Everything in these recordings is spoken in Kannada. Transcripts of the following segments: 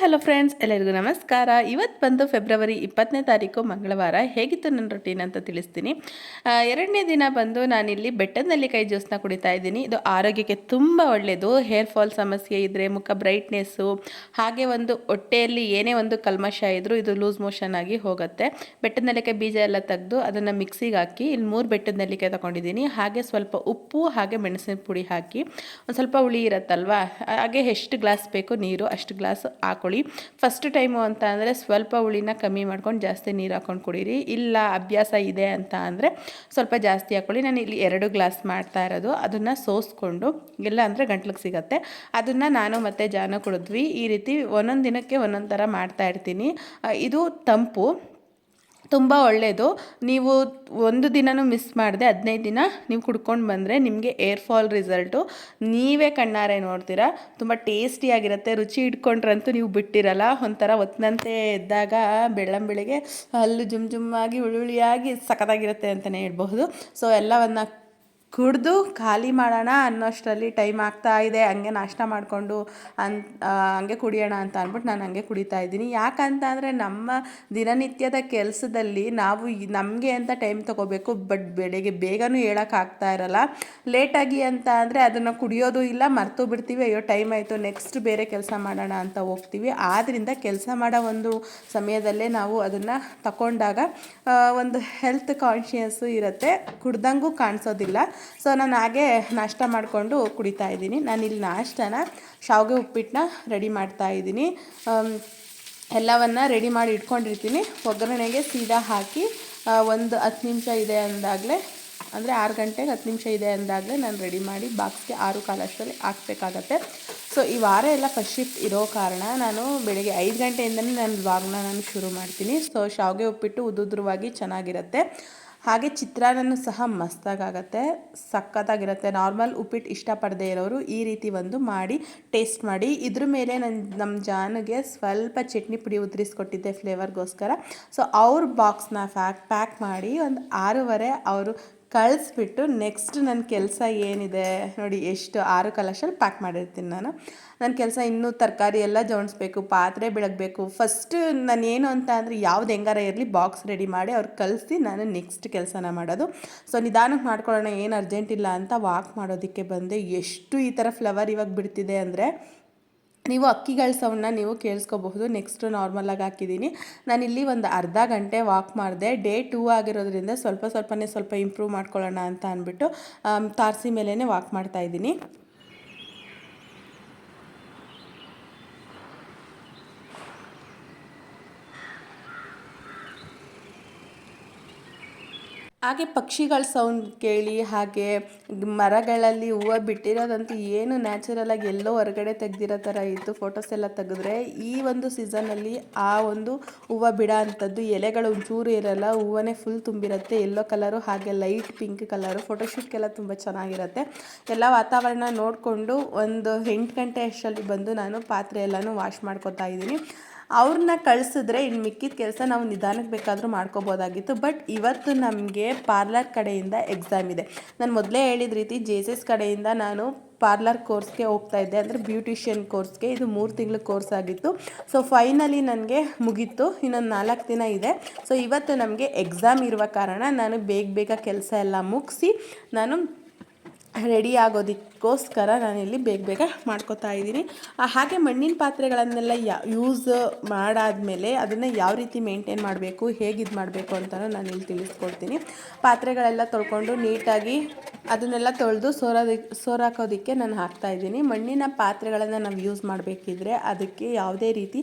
ಹಲೋ ಫ್ರೆಂಡ್ಸ್, ಎಲ್ಲರಿಗೂ ನಮಸ್ಕಾರ. ಇವತ್ತು ಬಂದು ಫೆಬ್ರವರಿ ಇಪ್ಪತ್ತನೇ ತಾರೀಕು ಮಂಗಳವಾರ. ಹೇಗಿತ್ತು ನನ್ನ ರೊಟೀನ್ ಅಂತ ತಿಳಿಸ್ತೀನಿ. ಎರಡನೇ ದಿನ ಬಂದು ನಾನಿಲ್ಲಿ ಬೆಟ್ಟದಲ್ಲಿ ಕೈ ಜ್ಯೂಸ್ನ ಕುಡಿತಾ ಇದ್ದೀನಿ. ಇದು ಆರೋಗ್ಯಕ್ಕೆ ತುಂಬ ಒಳ್ಳೆಯದು ಹೇರ್ ಫಾಲ್ ಸಮಸ್ಯೆ ಇದ್ದರೆ ಮುಖ ಬ್ರೈಟ್ನೆಸ್ಸು ಹಾಗೆ ಒಂದು ಹೊಟ್ಟೆಯಲ್ಲಿ ಏನೇ ಒಂದು ಕಲ್ಮಶ ಇದ್ದರೂ ಇದು ಲೂಸ್ ಮೋಷನ್ ಆಗಿ ಹೋಗುತ್ತೆ. ಬೆಟ್ಟದ ನೆಲ್ಲಿಕಾಯಿ ಬೀಜ ಎಲ್ಲ ತೆಗೆದು ಅದನ್ನು ಮಿಕ್ಸಿಗೆ ಹಾಕಿ, ಇಲ್ಲಿ ಮೂರು ಬೆಟ್ಟದ ನೆಲ್ಲಿಕಾಯಿ ತಗೊಂಡಿದ್ದೀನಿ. ಹಾಗೆ ಸ್ವಲ್ಪ ಉಪ್ಪು, ಹಾಗೆ ಮೆಣಸಿನ ಪುಡಿ ಹಾಕಿ, ಒಂದು ಸ್ವಲ್ಪ ಹುಳಿ ಇರುತ್ತಲ್ವಾ, ಹಾಗೆ ಎಷ್ಟು ಗ್ಲಾಸ್ ಬೇಕು ನೀರು, ಅಷ್ಟು ಗ್ಲಾಸ್ ಹಾಕೊಳ್ಳಿ ಫಸ್ಟ್ ಟೈಮು ಅಂತ ಅಂದರೆ ಸ್ವಲ್ಪ ಹುಳಿನ ಕಮ್ಮಿ ಮಾಡ್ಕೊಂಡು ಜಾಸ್ತಿ ನೀರು ಹಾಕೊಂಡು ಕುಡೀರಿ. ಇಲ್ಲ, ಅಭ್ಯಾಸ ಇದೆ ಅಂತ ಅಂದರೆ ಸ್ವಲ್ಪ ಜಾಸ್ತಿ ಹಾಕೊಳ್ಳಿ. ನಾನು ಇಲ್ಲಿ ಎರಡು ಗ್ಲಾಸ್ ಮಾಡ್ತಾ ಇರೋದು. ಅದನ್ನು ಸೋಸ್ಕೊಂಡು, ಇಲ್ಲ ಅಂದರೆ ಗಂಟ್ಲಿಗೆ ಸಿಗತ್ತೆ. ಅದನ್ನು ನಾನು ಮತ್ತು ಜಾನು ಕುಡಿದ್ವಿ ಈ ರೀತಿ ಒಂದೊಂದು ದಿನಕ್ಕೆ ಒಂದೊಂದು ಥರ ಮಾಡ್ತಾ ಇರ್ತೀನಿ. ಇದು ತಂಪು. ತುಂಬ ಒಳ್ಳೆಯದು ನೀವು ಒಂದು ದಿನನೂ ಮಿಸ್ ಮಾಡದೆ, ಹದಿನೈದು ದಿನ ನೀವು ಕುಡ್ಕೊಂಡು ಬಂದರೆ ನಿಮಗೆ ಏರ್ ಫಾಲ್ ರಿಸಲ್ಟು ನೀವೇ ಕಣ್ಣಾರೆ ನೋಡ್ತೀರಾ. ತುಂಬ ಟೇಸ್ಟಿಯಾಗಿರುತ್ತೆ ರುಚಿ ಇಟ್ಕೊಂಡ್ರಂತೂ ನೀವು ಬಿಟ್ಟಿರಲ್ಲ. ಒಂಥರ ಒತ್ತಿನಂತೆ ಇದ್ದಾಗ ಬೆಳ್ಳಂ ಬೆಳಿಗ್ಗೆ ಹಲ್ಲು ಜುಮ್ ಜುಮ್ಮಾಗಿ ಹುಳಿಯಾಗಿ ಸಖತ್ತಾಗಿರುತ್ತೆ ಅಂತಲೇ ಹೇಳ್ಬಹುದು. ಸೊ ಎಲ್ಲವನ್ನು ಕುಡಿದು ಖಾಲಿ ಮಾಡೋಣ ಅನ್ನೋಷ್ಟರಲ್ಲಿ ಟೈಮ್ ಆಗ್ತಾ ಇದೆ, ಹಂಗೆ ನಾಷ್ಟ ಮಾಡಿಕೊಂಡು ಅನ್ ಹಂಗೆ ಕುಡಿಯೋಣ ಅಂತ ಅಂದ್ಬಿಟ್ಟು ನಾನು ಹಂಗೆ ಕುಡಿತಾ ಇದ್ದೀನಿ. ಯಾಕಂತ ಅಂದರೆ ನಮ್ಮ ದಿನನಿತ್ಯದ ಕೆಲಸದಲ್ಲಿ ನಾವು ನಮಗೆ ಅಂತ ಟೈಮ್ ತೊಗೋಬೇಕು, ಬಟ್ ಬೆಳಗ್ಗೆ ಬೇಗನೂ ಹೇಳೋಕ್ಕಾಗ್ತಾ ಇರಲ್ಲ. ಲೇಟಾಗಿ ಅಂತ ಅಂದರೆ ಅದನ್ನು ಕುಡಿಯೋದು ಇಲ್ಲ, ಮರೆತು ಬಿಡ್ತೀವಿ, ಅಯ್ಯೋ ಟೈಮ್ ಆಯಿತು, ನೆಕ್ಸ್ಟ್ ಬೇರೆ ಕೆಲಸ ಮಾಡೋಣ ಅಂತ ಹೋಗ್ತೀವಿ. ಆದ್ದರಿಂದ ಕೆಲಸ ಮಾಡೋ ಒಂದು ಸಮಯದಲ್ಲೇ ನಾವು ಅದನ್ನು ತಗೊಂಡಾಗ ಒಂದು ಹೆಲ್ತ್ ಕಾನ್ಷಿಯಸ್ಸು ಇರುತ್ತೆ. ಕುಡ್ದಂಗೂ ಕಾಣಿಸೋದಿಲ್ಲ. ಸೊ ನಾನು ಹಾಗೆ ನಾಷ್ಟ ಮಾಡಿಕೊಂಡು ಕುಡಿತಾ ಇದ್ದೀನಿ. ನಾನು ಇಲ್ಲಿ ನಾಷ್ಟನ ಶಾವಿಗೆ ಉಪ್ಪಿಟ್ಟನ್ನ ರೆಡಿ ಮಾಡ್ತಾ ಇದ್ದೀನಿ. ಎಲ್ಲವನ್ನು ರೆಡಿ ಮಾಡಿ ಇಟ್ಕೊಂಡಿರ್ತೀನಿ. ಒಗ್ಗರಣೆಗೆ ಸೀದಾ ಹಾಕಿ ಒಂದು ಹತ್ತು ನಿಮಿಷ ಇದೆ ಅಂದಾಗಲೇ, ಅಂದರೆ ಆರು ಗಂಟೆಗೆ ಹತ್ತು ನಿಮಿಷ ಇದೆ ಅಂದಾಗಲೇ ನಾನು ರೆಡಿ ಮಾಡಿ ಬಾಕ್ಸ್ಗೆ ಆರು ಕಾಲಷ್ಟರಲ್ಲಿ ಹಾಕಬೇಕಾಗತ್ತೆ. ಸೊ ಈ ವಾರ ಎಲ್ಲ ಫಸ್ಟ್ ಶಿಫ್ಟ್ ಇರೋ ಕಾರಣ ನಾನು ಬೆಳಗ್ಗೆ ಐದು ಗಂಟೆಯಿಂದನೇ ನಾನು ವ್ಲಾಗ್ನ ನಾನು ಶುರು ಮಾಡ್ತೀನಿ. ಸೊ ಶಾವಿಗೆ ಉಪ್ಪಿಟ್ಟು ಉದುದ್ರವಾಗಿ ಚೆನ್ನಾಗಿರುತ್ತೆ. ಹಾಗೆ ಚಿತ್ರಾನ್ನ ಸಹ ಮಸ್ತಾಗತ್ತೆ ಸಖತ್ತಾಗಿರುತ್ತೆ ನಾರ್ಮಲ್ ಉಪ್ಪಿಟ್ಟು ಇಷ್ಟಪಡದೇ ಇರೋರು ಈ ರೀತಿ ಒಂದು ಮಾಡಿ, ಟೇಸ್ಟ್ ಮಾಡಿ. ಇದ್ರ ಮೇಲೆ ನನ್ನ ನಮ್ಮ ಜಾನಿಗೆ ಸ್ವಲ್ಪ ಚಟ್ನಿ ಪುಡಿ ಉದುರಿಸ್ಕೊಟ್ಟಿದ್ದೆ ಫ್ಲೇವರ್ಗೋಸ್ಕರ ಸೊ ಅವ್ರ ಬಾಕ್ಸ್ನ ಫ್ಯಾಕ್ ಪ್ಯಾಕ್ ಮಾಡಿ ಒಂದು ಆರೂವರೆ ಅವರು ಕಳಿಸ್ಬಿಟ್ಟು ನೆಕ್ಸ್ಟ್ ನನ್ನ ಕೆಲಸ ಏನಿದೆ ನೋಡಿ ಎಷ್ಟು ಆರು ಕಲಶಲ್ಲಿ ಪ್ಯಾಕ್ ಮಾಡಿರ್ತೀನಿ ನಾನು. ನನ್ನ ಕೆಲಸ ಇನ್ನೂ ತರಕಾರಿ ಎಲ್ಲ ಜೋಡಿಸ್ಬೇಕು, ಪಾತ್ರೆ ಬೆಳಗಬೇಕು. ಫಸ್ಟ್ ನಾನು ಏನು ಅಂತ ಅಂದರೆ ಯಾವ್ದು ಹೆಂಗಾರ ಇರಲಿ ಬಾಕ್ಸ್ ರೆಡಿ ಮಾಡಿ ಅವ್ರು ಕಲಿಸಿ ನಾನು ನೆಕ್ಸ್ಟ್ ಕೆಲಸನ ಮಾಡೋದು. ಸೊ ನಿಧಾನಕ್ಕೆ ಮಾಡ್ಕೊಳ್ಳೋಣ, ಏನು ಅರ್ಜೆಂಟ್ ಇಲ್ಲ ಅಂತ ವಾಕ್ ಮಾಡೋದಕ್ಕೆ ಬಂದೆ. ಎಷ್ಟು ಈ ಥರ ಫ್ಲವರ್ ಇವಾಗ ಬಿಡ್ತಿದೆ ಅಂದರೆ ನೀವು ಅಕ್ಕಿಗಳ ಸೌಂಡ್ನ ನೀವು ಕೇಳಿಸ್ಕೋಬಹುದು. ನೆಕ್ಸ್ಟ್ ನಾರ್ಮಲಾಗಿ ಹಾಕಿದ್ದೀನಿ. ನಾನಿಲ್ಲಿ ಒಂದು ಅರ್ಧ ಗಂಟೆ ವಾಕ್ ಮಾಡಿದೆ. ಡೇ ಟೂ ಆಗಿರೋದ್ರಿಂದ ಸ್ವಲ್ಪ ಸ್ವಲ್ಪನೇ ಸ್ವಲ್ಪ ಇಂಪ್ರೂವ್ ಮಾಡ್ಕೊಳ್ಳೋಣ ಅಂತ ಅಂದ್ಬಿಟ್ಟು ತಾರಸಿ ಮೇಲೇ ವಾಕ್ ಮಾಡ್ತಾ ಹಾಗೆ ಪಕ್ಷಿಗಳ ಸೌಂಡ್ ಕೇಳಿ, ಹಾಗೆ ಮರಗಳಲ್ಲಿ ಹೂವು ಬಿಟ್ಟಿರೋದಂತೂ ಏನು ನ್ಯಾಚುರಲಾಗಿ ಎಲ್ಲೋ ಹೊರಗಡೆ ತೆಗ್ದಿರೋ ಥರ ಇತ್ತು. ಫೋಟೋಸ್ ಎಲ್ಲ ತೆಗೆದ್ರೆ ಈ ಒಂದು ಸೀಸನಲ್ಲಿ ಆ ಒಂದು ಹೂವು ಬಿಡೋ ಅಂಥದ್ದು ಎಲೆಗಳು ಒಂಚೂರು ಇರಲ್ಲ, ಹೂವನೇ ಫುಲ್ ತುಂಬಿರುತ್ತೆ ಎಲ್ಲೋ ಕಲರು ಹಾಗೆ ಲೈಟ್ ಪಿಂಕ್ ಕಲರು ಫೋಟೋಶೂಟ್ಗೆಲ್ಲ ತುಂಬ ಚೆನ್ನಾಗಿರುತ್ತೆ. ಎಲ್ಲ ವಾತಾವರಣ ನೋಡಿಕೊಂಡು ಒಂದು ಎಂಟು ಗಂಟೆ ಅಷ್ಟರಲ್ಲಿ ಬಂದು ನಾನು ಪಾತ್ರೆ ಎಲ್ಲನೂ ವಾಶ್ ಮಾಡ್ಕೋತಾ ಇದ್ದೀನಿ. ಅವ್ರನ್ನ ಕಳಿಸಿದ್ರೆ ಇನ್ನು ಮಿಕ್ಕಿದ ಕೆಲಸ ನಾವು ನಿಧಾನಕ್ಕೆ ಬೇಕಾದರೂ ಮಾಡ್ಕೋಬೋದಾಗಿತ್ತು. ಬಟ್ ಇವತ್ತು ನಮಗೆ ಪಾರ್ಲರ್ ಕಡೆಯಿಂದ ಎಕ್ಸಾಮ್ ಇದೆ. ನಾನು ಮೊದಲೇ ಹೇಳಿದ ರೀತಿ ಜೆ ಎಸ್ ಎಸ್ ಕಡೆಯಿಂದ ನಾನು ಪಾರ್ಲರ್ ಕೋರ್ಸ್ಗೆ ಹೋಗ್ತಾ ಇದ್ದೆ. ಅಂದರೆ ಬ್ಯೂಟಿಷಿಯನ್ ಕೋರ್ಸ್ಗೆ. ಇದು ಮೂರು ತಿಂಗಳ ಕೋರ್ಸ್ ಆಗಿತ್ತು. ಸೊ ಫೈನಲಿ ನನಗೆ ಮುಗೀತು. ಇನ್ನೊಂದು ನಾಲ್ಕು ದಿನ ಇದೆ. ಸೊ ಇವತ್ತು ನಮಗೆ ಎಕ್ಸಾಮ್ ಇರುವ ಕಾರಣ ನಾನು ಬೇಗ ಬೇಗ ಕೆಲಸ ಎಲ್ಲ ಮುಗಿಸಿ ನಾನು ರೆಡಿ ಆಗೋದಕ್ಕೋಸ್ಕರ ನಾನಿಲ್ಲಿ ಬೇಗ ಬೇಗ ಮಾಡ್ಕೋತಾ ಇದ್ದೀನಿ. ಹಾಗೆ ಮಣ್ಣಿನ ಪಾತ್ರೆಗಳನ್ನೆಲ್ಲ ಯಾ ಯೂಸ್ ಮಾಡಾದಮೇಲೆ ಅದನ್ನು ಯಾವ ರೀತಿ ಮೇಂಟೈನ್ ಮಾಡಬೇಕು, ಹೇಗೆ ಇದು ಮಾಡಬೇಕು ಅಂತಲೂ ನಾನು ಇಲ್ಲಿ ತಿಳಿಸ್ಕೊಡ್ತೀನಿ. ಪಾತ್ರೆಗಳೆಲ್ಲ ತೊಳ್ಕೊಂಡು ನೀಟಾಗಿ ಅದನ್ನೆಲ್ಲ ತೊಳೆದು ಸೋರೋದಕ್ಕೆ ಸೋರಾಕೋದಕ್ಕೆ ನಾನು ಹಾಕ್ತಾ ಇದ್ದೀನಿ. ಮಣ್ಣಿನ ಪಾತ್ರೆಗಳನ್ನು ನಾವು ಯೂಸ್ ಮಾಡಬೇಕಿದ್ರೆ ಅದಕ್ಕೆ ಯಾವುದೇ ರೀತಿ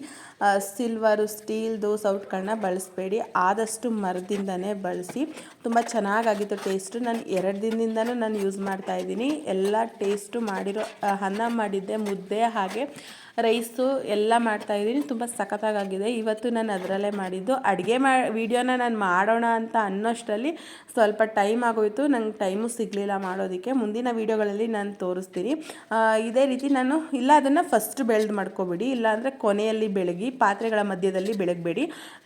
ಸಿಲ್ವರು ಸ್ಟೀಲ್ದು ಸೌಟ್ಗಳನ್ನ ಬಳಸಬೇಡಿ. ಆದಷ್ಟು ಮರದಿಂದನೇ ಬಳಸಿ, ತುಂಬ ಚೆನ್ನಾಗಾಗಿತ್ತು ಟೇಸ್ಟು ನಾನು ಎರಡು ದಿನದಿಂದನೂ ನಾನು ಯೂಸ್ ಮಾಡ್ತಾ ಇದ್ದೀನಿ ಎಲ್ಲ ಟೇಸ್ಟು ಮಾಡಿರೋ ಅನ್ನ ಮಾಡಿದ್ದೆ ಮುದ್ದೆ ಹಾಗೆ. ರೈಸು ಎಲ್ಲ ಮಾಡ್ತಾ ಇದ್ದೀನಿ. ತುಂಬ ಸಖತ್ತಾಗಿದೆ ಇವತ್ತು ನಾನು ಅದರಲ್ಲೇ ಮಾಡಿದ್ದು. ಅಡುಗೆ ಮಾ, ವೀಡಿಯೋನ ನಾನು ಮಾಡೋಣ ಅಂತ ಅನ್ನೋಷ್ಟರಲ್ಲಿ ಸ್ವಲ್ಪ ಟೈಮ್ ಆಗೋಯಿತು. ನಂಗೆ ಟೈಮು ಸಿಗಲಿಲ್ಲ ಮಾಡೋದಕ್ಕೆ. ಮುಂದಿನ ವೀಡಿಯೋಗಳಲ್ಲಿ ನಾನು ತೋರಿಸ್ತೀನಿ. ಇದೇ ರೀತಿ ನಾನು ಇಲ್ಲ ಅದನ್ನು ಫಸ್ಟ್ ಬೆಳ್ದು ಮಾಡ್ಕೊಬಿಡಿ. ಇಲ್ಲಾಂದರೆ ಕೊನೆಯಲ್ಲಿ ಬೆಳಗಿ, ಪಾತ್ರೆಗಳ ಮಧ್ಯದಲ್ಲಿ ಬೆಳಗಬೇಡಿ.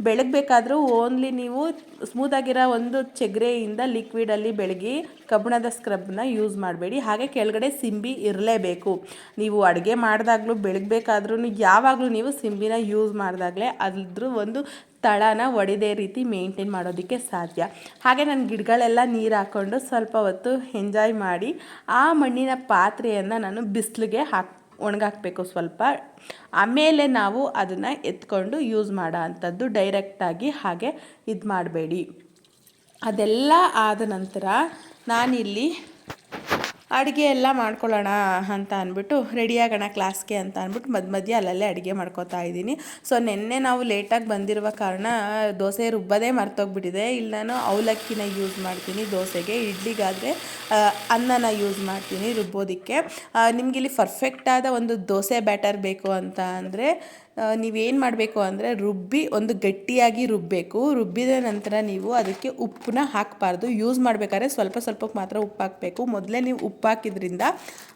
ಬೆಳಗಬೇಕಾದ್ರೂ ಓನ್ಲಿ ನೀವು ಸ್ಮೂತಾಗಿರೋ ಒಂದು ಚೆಗ್ರೆಯಿಂದ ಲಿಕ್ವಿಡಲ್ಲಿ ಬೆಳಗಿ ಕಬ್ಬಿಣದ ಸ್ಕ್ರಬ್ನ ಯೂಸ್ ಮಾಡಬೇಡಿ. ಹಾಗೆ ಕೆಳಗಡೆ ಸಿಂಬಿ ಇರಲೇಬೇಕು. ನೀವು ಅಡುಗೆ ಮಾಡಿದಾಗಲೂ ಬೆಳಗ್ಬೇಕು ಹೊಡಿಬೇಕಾದ್ರೂ ಯಾವಾಗಲೂ ನೀವು ಸಿಂಬಿನ ಯೂಸ್ ಮಾಡಿದಾಗಲೇ ಅದ್ರ ಒಂದು ತಳನ ಒಡೆದೇ ರೀತಿ ಮೇಂಟೈನ್ ಮಾಡೋದಕ್ಕೆ ಸಾಧ್ಯ. ಹಾಗೆ ನನ್ನ ಗಿಡಗಳೆಲ್ಲ ನೀರು ಹಾಕ್ಕೊಂಡು ಸ್ವಲ್ಪ ಹೊತ್ತು ಎಂಜಾಯ್ ಮಾಡಿ ಆ ಮಣ್ಣಿನ ಪಾತ್ರೆಯನ್ನು ನಾನು ಬಿಸಿಲಿಗೆ ಹಾಕಿ, ಒಣಗಾಕಬೇಕು ಸ್ವಲ್ಪ. ಆಮೇಲೆ ನಾವು ಅದನ್ನು ಎತ್ಕೊಂಡು ಯೂಸ್ ಮಾಡೋ ಅಂಥದ್ದು ಡೈರೆಕ್ಟಾಗಿ ಹಾಗೆ ಇದು ಮಾಡಬೇಡಿ ಅದೆಲ್ಲ ಆದ ನಂತರ ನಾನಿಲ್ಲಿ ಅಡುಗೆ ಎಲ್ಲ ಮಾಡ್ಕೊಳ್ಳೋಣ ಅಂತ ಅಂದ್ಬಿಟ್ಟು ರೆಡಿ ಆಗೋಣ ಕ್ಲಾಸ್ಗೆ ಅಂತ ಅಂದ್ಬಿಟ್ಟು ಮಧ್ಯ ಮಧ್ಯೆ ಅಲ್ಲಲ್ಲೇ ಅಡುಗೆ ಮಾಡ್ಕೋತಾ ಇದ್ದೀನಿ. ಸೊ ನಿನ್ನೆ ನಾವು ಲೇಟಾಗಿ ಬಂದಿರುವ ಕಾರಣ ದೋಸೆ ರುಬ್ಬೋದೇ ಮರ್ತೋಗ್ಬಿಟ್ಟಿದೆ. ಇಲ್ಲಿ ನಾನು ಅವಲಕ್ಕಿನ ಯೂಸ್ ಮಾಡ್ತೀನಿ ದೋಸೆಗೆ. ಇಡ್ಲಿಗಾದರೆ ಅನ್ನನ ಯೂಸ್ ಮಾಡ್ತೀನಿ ರುಬ್ಬೋದಕ್ಕೆ. ನಿಮಗಿಲ್ಲಿ ಪರ್ಫೆಕ್ಟಾದ ಒಂದು ದೋಸೆ ಬ್ಯಾಟರ್ ಬೇಕು ಅಂತ ಅಂದರೆ ನೀವೇನು ಮಾಡಬೇಕು ಅಂದರೆ ರುಬ್ಬಿ ಒಂದು ಗಟ್ಟಿಯಾಗಿ ರುಬ್ಬಬೇಕು ರುಬ್ಬಿದ ನಂತರ ನೀವು ಅದಕ್ಕೆ ಉಪ್ಪನ್ನ ಹಾಕಬಾರ್ದು. ಯೂಸ್ ಮಾಡಬೇಕಾದ್ರೆ ಸ್ವಲ್ಪ ಸ್ವಲ್ಪಕ್ಕೆ ಮಾತ್ರ ಉಪ್ಪು ಹಾಕಬೇಕು. ಮೊದಲೇ ನೀವು ಉಪ್ಪು ಹಾಕಿದ್ರಿಂದ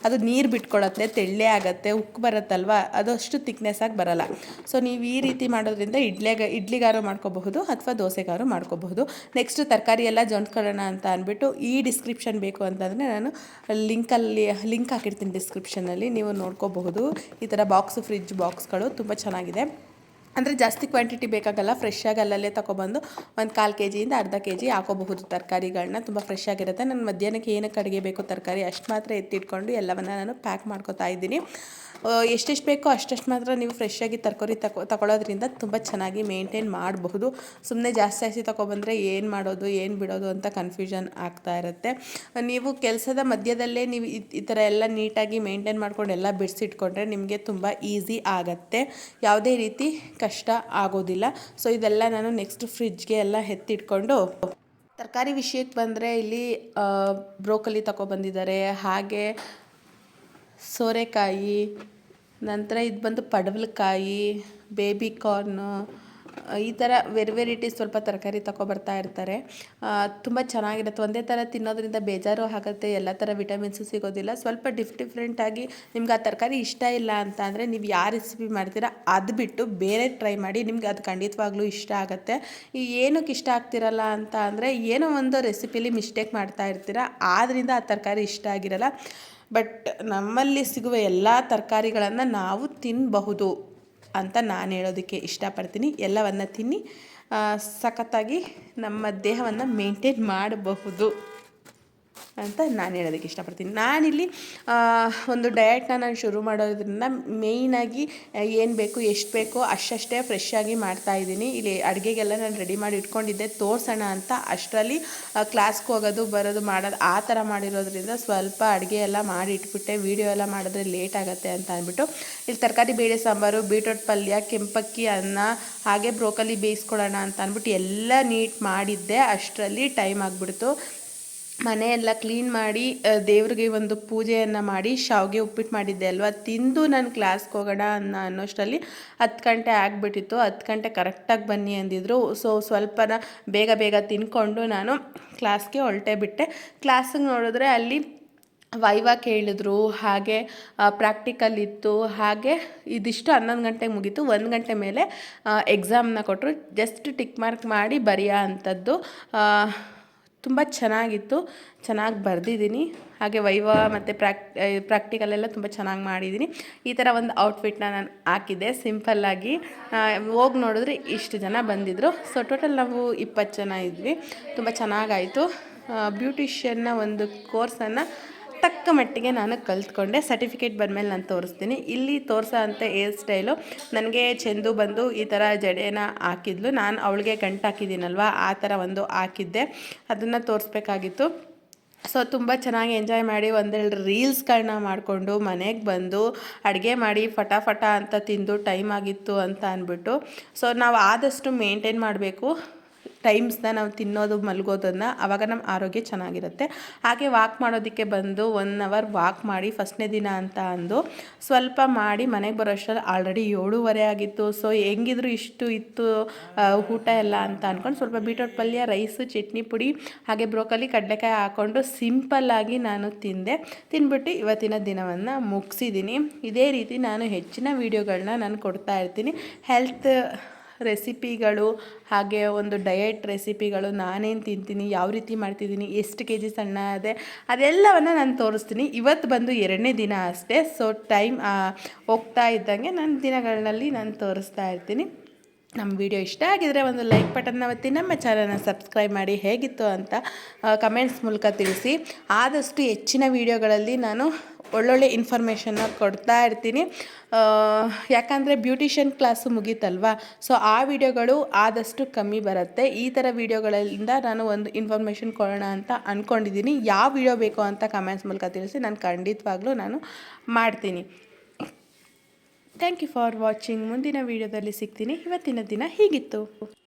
ಅದು ನೀರು ಬಿಟ್ಕೊಳತ್ತೆ, ತೆಳ್ಳೆ ಆಗುತ್ತೆ ಉಕ್ಕು ಬರುತ್ತಲ್ವ? ಅದು ಅಷ್ಟು ತಿಕ್ನೆಸ್ ಆಗಿ ಬರಲ್ಲ. ಸೊ ನೀವು ಈ ರೀತಿ ಮಾಡೋದ್ರಿಂದ ಇಡ್ಲೆಗ, ಇಡ್ಲಿಗಾರು ಮಾಡ್ಕೋಬಹುದು ಅಥವಾ ದೋಸೆಗಾರು ಮಾಡ್ಕೋಬಹುದು. ನೆಕ್ಸ್ಟ್ ತರಕಾರಿ ಎಲ್ಲ ಜೊಂಡ್ಕೊಳ್ಳೋಣ ಅಂತ ಅಂದ್ಬಿಟ್ಟು ಈ ಡಿಸ್ಕ್ರಿಪ್ಷನ್ ಬೇಕು ಅಂತಂದರೆ ನಾನು ಲಿಂಕಲ್ಲಿ ಲಿಂಕ್ ಹಾಕಿರ್ತೀನಿ ಡಿಸ್ಕ್ರಿಪ್ಷನಲ್ಲಿ ನೀವು ನೋಡ್ಕೋಬಹುದು. ಈ ಥರ ಬಾಕ್ಸ್ ಫ್ರಿಜ್ ಬಾಕ್ಸ್ಗಳು ತುಂಬ ಚೆನ್ನಾಗಿದೆ ಅಂದರೆ ಜಾಸ್ತಿ ಕ್ವಾಂಟಿಟಿ ಬೇಕಾಗಲ್ಲ ಫ್ರೆಶ್ ಆಗಿ ಅಲ್ಲಲ್ಲೇ ತೊಗೊಬಂದು ಒಂದು ಕಾಲು ಕೆ ಜಿಯಿಂದ ಅರ್ಧ ಕೆ ಜಿ ಹಾಕೋಬಹುದು ತರಕಾರಿಗಳನ್ನ ತುಂಬ ಫ್ರೆಶ್ ಆಗಿರುತ್ತೆ. ನನ್ನ ಮಧ್ಯಾಹ್ನಕ್ಕೆ ಏನಕ್ಕೆ ಅಡುಗೆ ಬೇಕು ತರಕಾರಿ ಅಷ್ಟು ಮಾತ್ರ ಎತ್ತಿಟ್ಕೊಂಡು ಎಲ್ಲವನ್ನು ನಾನು ಪ್ಯಾಕ್ ಮಾಡ್ಕೊತಾ ಇದ್ದೀನಿ. ಎಷ್ಟೆಷ್ಟು ಬೇಕೋ ಅಷ್ಟೆಷ್ಟು ಮಾತ್ರ ನೀವು ಫ್ರೆಶ್ಶಾಗಿ ತರಕಾರಿ ತಗೊ ತಗೊಳ್ಳೋದ್ರಿಂದ ತುಂಬ ಚೆನ್ನಾಗಿ ಮೇಂಟೈನ್ ಮಾಡಬಹುದು. ಸುಮ್ಮನೆ ಜಾಸ್ತಿ ಜಾಸ್ತಿ ತೊಗೊಬಂದರೆ ಏನು ಮಾಡೋದು, ಏನು ಬಿಡೋದು ಅಂತ ಕನ್ಫ್ಯೂಷನ್ ಆಗ್ತಾ ಇರುತ್ತೆ. ನೀವು ಕೆಲಸದ ಮಧ್ಯದಲ್ಲೇ ನೀವು ಈ ಥರ ಎಲ್ಲ ನೀಟಾಗಿ ಮೇಂಟೈನ್ ಮಾಡ್ಕೊಂಡು ಎಲ್ಲ ಬಿಡಿಸಿಟ್ಕೊಂಡ್ರೆ ನಿಮಗೆ ತುಂಬ ಈಸಿ ಆಗುತ್ತೆ. ಯಾವುದೇ ರೀತಿ ಕಷ್ಟ ಆಗೋದಿಲ್ಲ. ಸೊ ಇದೆಲ್ಲ ನಾನು ನೆಕ್ಸ್ಟ್ ಫ್ರಿಜ್ಗೆ ಎಲ್ಲ ಎತ್ತಿಟ್ಕೊಂಡು ತರಕಾರಿ ವಿಷಯಕ್ಕೆ ಬಂದರೆ ಇಲ್ಲಿ ಬ್ರೋಕಲಿ ತಗೊಬಂದಿದ್ದಾರೆ ಹಾಗೆ ಸೋರೆಕಾಯಿ, ನಂತರ ಇದು ಬಂದು ಪಡವಲಕಾಯಿ ಬೇಬಿ ಕಾರ್ನು ಈ ಥರ ವೆರಿ ವೆರೈಟೀಸ್ ಸ್ವಲ್ಪ ತರಕಾರಿ ತಗೊಬರ್ತಾ ಇರ್ತಾರೆ. ತುಂಬ ಚೆನ್ನಾಗಿರುತ್ತೆ. ಒಂದೇ ಥರ ತಿನ್ನೋದ್ರಿಂದ ಬೇಜಾರು ಆಗುತ್ತೆ. ಎಲ್ಲ ಥರ ವಿಟಮಿನ್ಸು ಸಿಗೋದಿಲ್ಲ. ಸ್ವಲ್ಪ ಡಿಫ್ ಡಿಫ್ರೆಂಟಾಗಿ ನಿಮ್ಗೆ ಆ ತರಕಾರಿ ಇಷ್ಟ ಇಲ್ಲ ಅಂತ ಅಂದರೆ ನೀವು ಯಾವ ರೆಸಿಪಿ ಮಾಡ್ತೀರಾ ಅದು ಬಿಟ್ಟು ಬೇರೆ ಟ್ರೈ ಮಾಡಿ ನಿಮ್ಗೆ ಅದು ಖಂಡಿತವಾಗ್ಲೂ ಇಷ್ಟ ಆಗುತ್ತೆ. ಈ ಏನಕ್ಕೆ ಇಷ್ಟ ಆಗ್ತಿರಲ್ಲ ಅಂತ ಅಂದರೆ ಏನೋ ಒಂದು ರೆಸಿಪಿಲಿ ಮಿಸ್ಟೇಕ್ ಮಾಡ್ತಾ ಇರ್ತೀರ ಆದ್ದರಿಂದ ಆ ತರಕಾರಿ ಇಷ್ಟ ಆಗಿರಲ್ಲ. ಬಟ್ ನಮ್ಮಲ್ಲಿ ಸಿಗುವ ಎಲ್ಲ ತರಕಾರಿಗಳನ್ನು ನಾವು ತಿನ್ನಬಹುದು ಅಂತ ನಾನು ಹೇಳೋದಕ್ಕೆ ಇಷ್ಟಪಡ್ತೀನಿ. ಎಲ್ಲವನ್ನು ತಿನ್ನಿ. ಸಖತ್ತಾಗಿ ನಮ್ಮ ದೇಹವನ್ನು ಮೇಂಟೈನ್ ಮಾಡಬಹುದು. ಅಂತ ನಾನು ಹೇಳೋದಕ್ಕೆ ಇಷ್ಟಪಡ್ತೀನಿ. ನಾನಿಲ್ಲಿ ಒಂದು ಡಯಟ್ನ ನಾನು ಶುರು ಮಾಡೋದ್ರಿಂದ ಮೇಯ್ನಾಗಿ ಏನು ಬೇಕು, ಎಷ್ಟು ಬೇಕೋ, ಅಷ್ಟಷ್ಟೇ ಫ್ರೆಶ್ ಆಗಿ ಮಾಡ್ತಾಯಿದ್ದೀನಿ ಇಲ್ಲಿ ಅಡುಗೆಗೆಲ್ಲ ನಾನು ರೆಡಿ ಮಾಡಿ ಇಟ್ಕೊಂಡಿದ್ದೆ. ತೋರಿಸೋಣ ಅಂತ ಅಷ್ಟರಲ್ಲಿ ಕ್ಲಾಸ್ಗೆ ಹೋಗೋದು, ಬರೋದು, ಮಾಡೋದು, ಆ ಥರ ಮಾಡಿರೋದ್ರಿಂದ ಸ್ವಲ್ಪ ಅಡುಗೆ ಎಲ್ಲ ಮಾಡಿ ಇಟ್ಬಿಟ್ಟೆ ವೀಡಿಯೋ ಎಲ್ಲ ಮಾಡಿದ್ರೆ ಲೇಟ್ ಆಗುತ್ತೆ ಅಂತ ಅಂದ್ಬಿಟ್ಟು. ಇಲ್ಲಿ ತರಕಾರಿ, ಬೇಳೆ ಸಾಂಬಾರು ಬೀಟ್ರೋಟ್ ಪಲ್ಯ, ಕೆಂಪಕ್ಕಿ, ಅನ್ನ, ಹಾಗೆ ಬ್ರೋಕಲಿ ಬೇಯಿಸ್ಕೊಳ್ಳೋಣ ಅಂತ ಅಂದ್ಬಿಟ್ಟು ಎಲ್ಲ ನೀಟ್ ಮಾಡಿದ್ದೆ. ಅಷ್ಟರಲ್ಲಿ ಟೈಮ್ ಆಗಿಬಿಡ್ತು. ಮನೆಯೆಲ್ಲ ಕ್ಲೀನ್ ಮಾಡಿ ದೇವ್ರಿಗೆ ಒಂದು ಪೂಜೆಯನ್ನು ಮಾಡಿ, ಶಾವಿಗೆ ಉಪ್ಪಿಟ್ಟು ಮಾಡಿದ್ದೆ ಅಲ್ವಾ? ತಿಂದು ನಾನು ಕ್ಲಾಸ್ಗೆ ಹೋಗೋಣ ಅನ್ನೋ ಅನ್ನೋಷ್ಟರಲ್ಲಿ ಹತ್ತು ಗಂಟೆ ಆಗಿಬಿಟ್ಟಿತ್ತು. ಹತ್ತು ಗಂಟೆ ಕರೆಕ್ಟಾಗಿ ಬನ್ನಿ ಅಂದಿದ್ರು. ಸೊ ಸ್ವಲ್ಪನ ಬೇಗ ಬೇಗ ತಿನ್ಕೊಂಡು ನಾನು ಕ್ಲಾಸ್ಗೆ ಹೊರಟೆ ಬಿಟ್ಟೆ. ಕ್ಲಾಸಿಗೆ ನೋಡಿದ್ರೆ ಅಲ್ಲಿ ವೈವಾ ಕೇಳಿದ್ರು, ಹಾಗೆ ಪ್ರಾಕ್ಟಿಕಲ್ ಇತ್ತು, ಹಾಗೆ ಇದಿಷ್ಟು ಹನ್ನೊಂದು ಗಂಟೆಗೆ ಮುಗೀತು. ಒಂದು ಗಂಟೆ ಮೇಲೆ ಎಕ್ಸಾಮ್ನ ಕೊಟ್ಟರು ಜಸ್ಟ್ ಟಿಕ್ ಮಾರ್ಕ್ ಮಾಡಿ ಬರೆಯೋ ಅಂಥದ್ದು ತುಂಬ ಚೆನ್ನಾಗಿತ್ತು, ಚೆನ್ನಾಗಿ ಬರೆದಿದ್ದೀನಿ. ಹಾಗೆ ವೈವ ಮತ್ತು ಪ್ರಾಕ್ ಪ್ರಾಕ್ಟಿಕಲೆಲ್ಲ ತುಂಬ ಚೆನ್ನಾಗಿ ಮಾಡಿದ್ದೀನಿ. ಈ ಥರ ಒಂದು ಔಟ್ಫಿಟ್ನ ನಾನು ಹಾಕಿದ್ದೆ ಸಿಂಪಲ್ಲಾಗಿ ಹೋಗಿ ನೋಡಿದ್ರೆ ಇಷ್ಟು ಜನ ಬಂದಿದ್ದರು ಸೊ ಟೋಟಲ್ ನಾವು ಇಪ್ಪತ್ತು ಜನ ಇದ್ವಿ. ತುಂಬ ಚೆನ್ನಾಗಾಯಿತು. ಬ್ಯೂಟಿಷಿಯನ್ನ ಒಂದು ಕೋರ್ಸನ್ನು ತಕ್ಕ ಮಟ್ಟಿಗೆ ನಾನು ಕಲ್ತ್ಕೊಂಡೆ. ಸರ್ಟಿಫಿಕೇಟ್ ಬಂದಮೇಲೆ ನಾನು ತೋರಿಸ್ತೀನಿ. ಇಲ್ಲಿ ತೋರಿಸೋ ಅಂಥ ಏರ್ ಸ್ಟೈಲು ನನಗೆ ಚೆಂದು ಬಂದು ಈ ಥರ ಜಡೆನ ಹಾಕಿದ್ಲು. ನಾನು ಅವಳಿಗೆ ಗಂಟು ಹಾಕಿದ್ದೀನಲ್ವ? ಆ ಥರ ಒಂದು ಹಾಕಿದ್ದೆ. ಅದನ್ನು ತೋರಿಸ್ಬೇಕಾಗಿತ್ತು. ಸೊ ತುಂಬ ಚೆನ್ನಾಗಿ ಎಂಜಾಯ್ ಮಾಡಿ ಒಂದೆರಡು ರೀಲ್ಸ್ಗಳನ್ನ ಮಾಡಿಕೊಂಡು ಮನೆಗೆ ಬಂದು ಅಡುಗೆ ಮಾಡಿ ಫಟಾಫಟ ಅಂತ ತಿಂದು ಟೈಮ್ ಆಗಿತ್ತು ಅಂತ ಅಂದ್ಬಿಟ್ಟು ಸೊ ನಾವು ಆದಷ್ಟು ಮೇಂಟೈನ್ ಮಾಡಬೇಕು. ಟೈಮ್ಸ್ನ ನಾವು ತಿನ್ನೋದು, ಮಲಗೋದನ್ನು ಆವಾಗ ನಮ್ಮ ಆರೋಗ್ಯ ಚೆನ್ನಾಗಿರುತ್ತೆ. ಹಾಗೆ ವಾಕ್ ಮಾಡೋದಕ್ಕೆ ಬಂದು ಒನ್ ಅವರ್ ವಾಕ್ ಮಾಡಿ ಫಸ್ಟ್ನೇ ದಿನ ಅಂತ ಅಂದು ಸ್ವಲ್ಪ ಮಾಡಿ ಮನೆಗೆ ಬರೋಷ್ಟರಲ್ಲಿ ಆಲ್ರೆಡಿ ಏಳೂವರೆ ಆಗಿತ್ತು. ಸೊ ಹೆಂಗಿದ್ರು ಇಷ್ಟು ಇತ್ತು ಊಟ ಎಲ್ಲ ಅಂತ ಅಂದ್ಕೊಂಡು ಸ್ವಲ್ಪ ಬೀಟ್ರೋಟ್ ಪಲ್ಯ ರೈಸು ಚಟ್ನಿ ಪುಡಿ, ಹಾಗೆ ಬ್ರೋಕಲಿ ಕಡಲೆಕಾಯಿ ಹಾಕ್ಕೊಂಡು ಸಿಂಪಲ್ಲಾಗಿ ನಾನು ತಿಂದೆ. ತಿಂದ್ಬಿಟ್ಟು ಇವತ್ತಿನ ದಿನವನ್ನು ಮುಗಿಸಿದ್ದೀನಿ ಇದೇ ರೀತಿ ನಾನು ಹೆಚ್ಚಿನ ವೀಡಿಯೋಗಳನ್ನ ನಾನು ಕೊಡ್ತಾ ಇರ್ತೀನಿ. ಹೆಲ್ತ್ ರೆಸಿಪಿಗಳು ಹಾಗೆ ಒಂದು ಡಯಟ್ ರೆಸಿಪಿಗಳು ನಾನೇನು ತಿಂತೀನಿ, ಯಾವ ರೀತಿ ಮಾಡ್ತಿದ್ದೀನಿ, ಎಷ್ಟು ಕೆ ಜಿ ಸಣ್ಣ ಅದೇ ಅದೆಲ್ಲವನ್ನು ನಾನು ತೋರಿಸ್ತೀನಿ. ಇವತ್ತು ಬಂದು ಎರಡನೇ ದಿನ ಅಷ್ಟೇ. ಸೊ ಟೈಮ್ ಹೋಗ್ತಾ ಇದ್ದಂಗೆ ನನ್ನ ದಿನಗಳಲ್ಲಿ ನಾನು ತೋರಿಸ್ತಾ ಇರ್ತೀನಿ. ನಮ್ಮ ವಿಡಿಯೋ ಇಷ್ಟ ಆಗಿದರೆ ಒಂದು ಲೈಕ್ ಬಟನ್ನ ಒತ್ತಿ, ನಮ್ಮ ಚಾನಲ್ನ ಸಬ್ಸ್ಕ್ರೈಬ್ ಮಾಡಿ. ಹೇಗಿತ್ತು ಅಂತ ಕಮೆಂಟ್ಸ್ ಮೂಲಕ ತಿಳಿಸಿ. ಆದಷ್ಟು ಹೆಚ್ಚಿನ ವೀಡಿಯೋಗಳಲ್ಲಿ ನಾನು ಒಳ್ಳೊಳ್ಳೆ ಇನ್ಫಾರ್ಮೇಷನ್ನ ಕೊಡ್ತಾ ಇರ್ತೀನಿ. ಯಾಕಂದರೆ ಬ್ಯೂಟಿಷಿಯನ್ ಕ್ಲಾಸು ಮುಗೀತಲ್ವ? ಸೊ ಆ ವಿಡಿಯೋಗಳು ಆದಷ್ಟು ಕಮ್ಮಿ ಬರುತ್ತೆ. ಈ ಥರ ವಿಡಿಯೋಗಳಿಂದ ನಾನು ಒಂದು ಇನ್ಫಾರ್ಮೇಷನ್ ಕೊಡೋಣ ಅಂತ ಅಂದ್ಕೊಂಡಿದ್ದೀನಿ ಯಾವ ವಿಡಿಯೋ ಬೇಕು ಅಂತ ಕಮೆಂಟ್ಸ್ ಮೂಲಕ ತಿಳಿಸಿ ನಾನು ಖಂಡಿತವಾಗ್ಲೂ ನಾನು ಮಾಡ್ತೀನಿ. ಥ್ಯಾಂಕ್ ಯು ಫಾರ್ ವಾಚಿಂಗ್ ಮುಂದಿನ ವೀಡಿಯೋದಲ್ಲಿ ಸಿಗ್ತೀನಿ. ಇವತ್ತಿನ ದಿನ ಹೀಗಿತ್ತು.